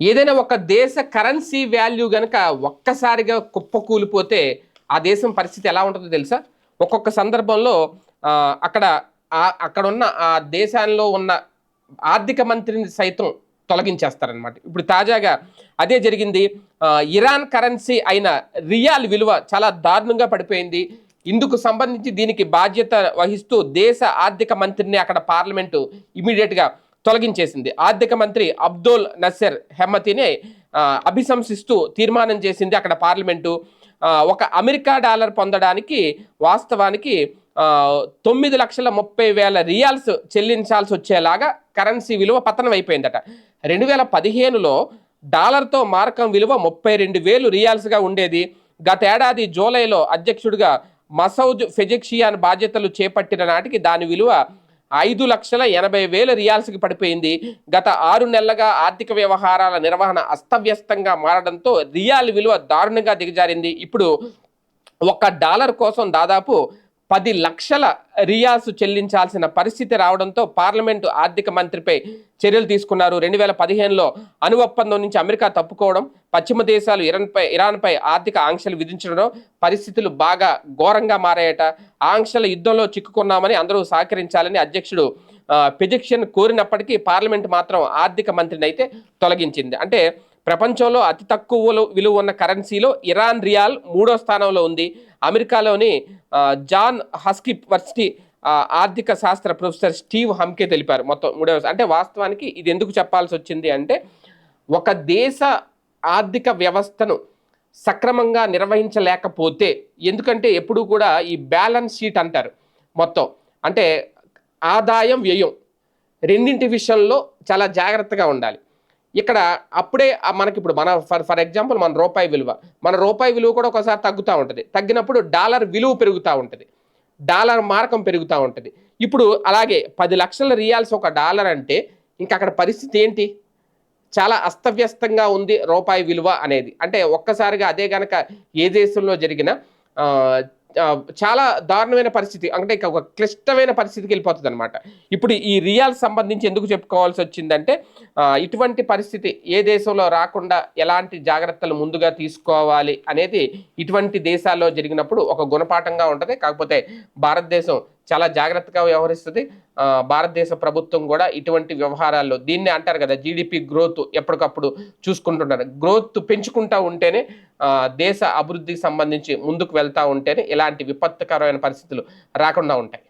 ఏదైనా ఒక దేశ కరెన్సీ వాల్యూ గనక ఒక్కసారిగా కుప్పకూలిపోతే ఆ దేశం పరిస్థితి ఎలా ఉంటుందో తెలుసా? ఒక్కొక్క సందర్భంలో అక్కడ అక్కడ ఉన్న ఆ దేశాల్లో ఉన్న ఆర్థిక మంత్రిని సైతం తొలగించేస్తారనమాట ఇప్పుడు తాజాగా అదే జరిగింది. ఇరాన్ కరెన్సీ అయిన రియాల్ విలువ చాలా దారుణంగా పడిపోయింది. ఇందుకు సంబంధించి దీనికి బాధ్యత వహిస్తూ దేశ ఆర్థిక మంత్రిని అక్కడ పార్లమెంటు ఇమీడియట్గా తొలగించేసింది. ఆర్థిక మంత్రి అబ్దుల్ నసెర్ హెమ్మతిని అభిశంసిస్తూ తీర్మానం చేసింది అక్కడ పార్లమెంటు. ఒక అమెరికా డాలర్ పొందడానికి వాస్తవానికి తొమ్మిది లక్షల ముప్పై వేల రియాల్స్ చెల్లించాల్సి వచ్చేలాగా కరెన్సీ విలువ పతనం అయిపోయిందట. రెండు వేల పదిహేనులో డాలర్తో మార్కం విలువ ముప్పై రెండు వేలు రియాల్స్గా ఉండేది. గతేడాది జూలైలో అధ్యక్షుడిగా మసౌద్ ఫెజెక్షియాన్ బాధ్యతలు చేపట్టిన నాటికి దాని విలువ ఐదు లక్షల ఎనభై వేల రియాల్స్కి పడిపోయింది. గత ఆరు నెలలుగా ఆర్థిక వ్యవహారాల నిర్వహణ అస్తవ్యస్తంగా మారడంతో రియాల్ విలువ దారుణంగా దిగజారింది. ఇప్పుడు ఒక డాలర్ కోసం దాదాపు పది లక్షల రియాసు చెల్లించాల్సిన పరిస్థితి రావడంతో పార్లమెంటు ఆర్థిక మంత్రిపై చర్యలు తీసుకున్నారు. రెండు వేల పదిహేనులో అణు ఒప్పందం నుంచి అమెరికా తప్పుకోవడం పశ్చిమ దేశాలు ఇరాన్పై ఇరాన్పై ఆర్థిక ఆంక్షలు విధించడం పరిస్థితులు బాగా ఘోరంగా మారాయట. ఆంక్షల యుద్ధంలో చిక్కుకున్నామని అందరూ సహకరించాలని అధ్యక్షుడు పిజిక్షన్ కోరినప్పటికీ పార్లమెంట్ మాత్రం ఆర్థిక మంత్రిని అయితే తొలగించింది. అంటే ప్రపంచంలో అతి తక్కువ విలువ ఉన్న కరెన్సీలో ఇరాన్ రియాల్ మూడో స్థానంలో ఉంది. అమెరికాలోని జాన్ హస్కిప్ వర్సిటీ ఆర్థిక శాస్త్ర ప్రొఫెసర్ స్టీవ్ హమ్కే తెలిపారు. మొత్తం మూడవ అంటే వాస్తవానికి ఇది ఎందుకు చెప్పాల్సి వచ్చింది అంటే ఒక దేశ ఆర్థిక వ్యవస్థను సక్రమంగా నిర్వహించలేకపోతే ఎందుకంటే ఎప్పుడు కూడా ఈ బ్యాలెన్స్ షీట్ అంటారు మొత్తం. అంటే ఆదాయం వ్యయం రెండింటి విషయంలో చాలా జాగ్రత్తగా ఉండాలి. ఇక్కడ అప్పుడే మనకి ఇప్పుడు మన ఫర్ ఫర్ ఎగ్జాంపుల్ మన రూపాయి విలువ. మన రూపాయి విలువ కూడా ఒకసారి తగ్గుతూ ఉంటుంది. తగ్గినప్పుడు డాలర్ విలువ పెరుగుతూ ఉంటుంది. డాలర్ మార్కం పెరుగుతూ ఉంటుంది. ఇప్పుడు అలాగే పది లక్షల రియాల్స్ ఒక డాలర్ అంటే ఇంకా అక్కడ పరిస్థితి ఏంటి? చాలా అస్తవ్యస్తంగా ఉంది రూపాయి విలువ అనేది. అంటే ఒక్కసారిగా అదే గనక ఏ దేశంలో జరిగిన చాలా దారుణమైన పరిస్థితి. అంటే ఒక క్లిష్టమైన పరిస్థితికి వెళ్ళిపోతుంది అనమాట ఇప్పుడు ఈ రియాల్ సంబంధించి ఎందుకు చెప్పుకోవాల్సి వచ్చిందంటే ఇటువంటి పరిస్థితి ఏ దేశంలో రాకుండా ఎలాంటి జాగ్రత్తలు ముందుగా తీసుకోవాలి అనేది ఇటువంటి దేశాల్లో జరిగినప్పుడు ఒక గుణపాఠంగా ఉంటుంది. కాకపోతే భారతదేశం చాలా జాగ్రత్తగా వ్యవహరిస్తుంది. భారతదేశ ప్రభుత్వం కూడా ఇటువంటి వ్యవహారాల్లో దీన్ని అంటారు కదా జీడిపి గ్రోత్ ఎప్పటికప్పుడు చూసుకుంటున్నారు గ్రోత్ పెంచుకుంటూ ఉంటేనే దేశ అభివృద్ధికి సంబంధించి ముందుకు వెళ్తా ఉంటేనే ఇలాంటి విపత్తుకరమైన పరిస్థితులు రాకుండా ఉంటాయి.